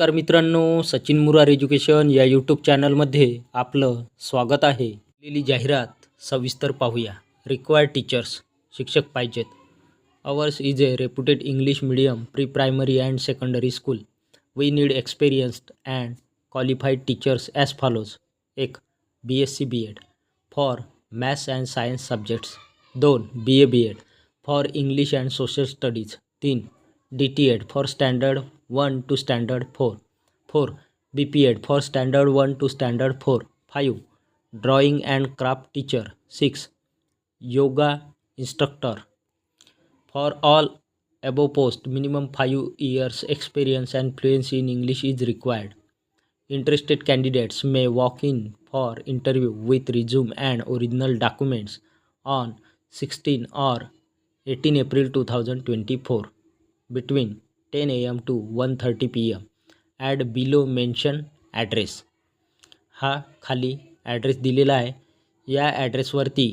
नमस्कार मित्रांनो सचिन मुरार एज्युकेशन या यूट्यूब चॅनलमध्ये आपलं स्वागत आहे. दिलेली जाहिरात सविस्तर पाहूया. रिक्वायर्ड टीचर्स शिक्षक पाहिजेत. Ours is a reputed English medium pre primary and secondary school we need experienced and qualified teachers as follows एक B S C B Ed for maths and science subjects दोन B A B Ed for English and social studies तीन D T Ed for standard 1 to standard 4 4 be period for standard 1 to standard 4 5 drawing and craft teacher. 6 yoga instructor. For all above post minimum 5 years experience and fluency in english is required. Interested candidates may walk in for interview with resume and original documents on 16 or 18 april 2024 between ten A M to one thirty P M at below mention address हा खाली address दिलेला आहे. या ॲड्रेसवरती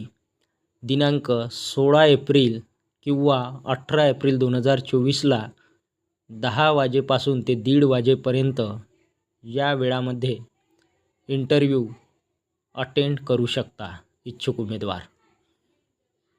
दिनांक सोळा April किंवा अठरा एप्रिल दोन हजार चोवीसला दहा वाजेपासून ते दीड वाजेपर्यंत या वेळामध्ये इंटरव्ह्यू अटेंड करू शकता इच्छुक उमेदवार.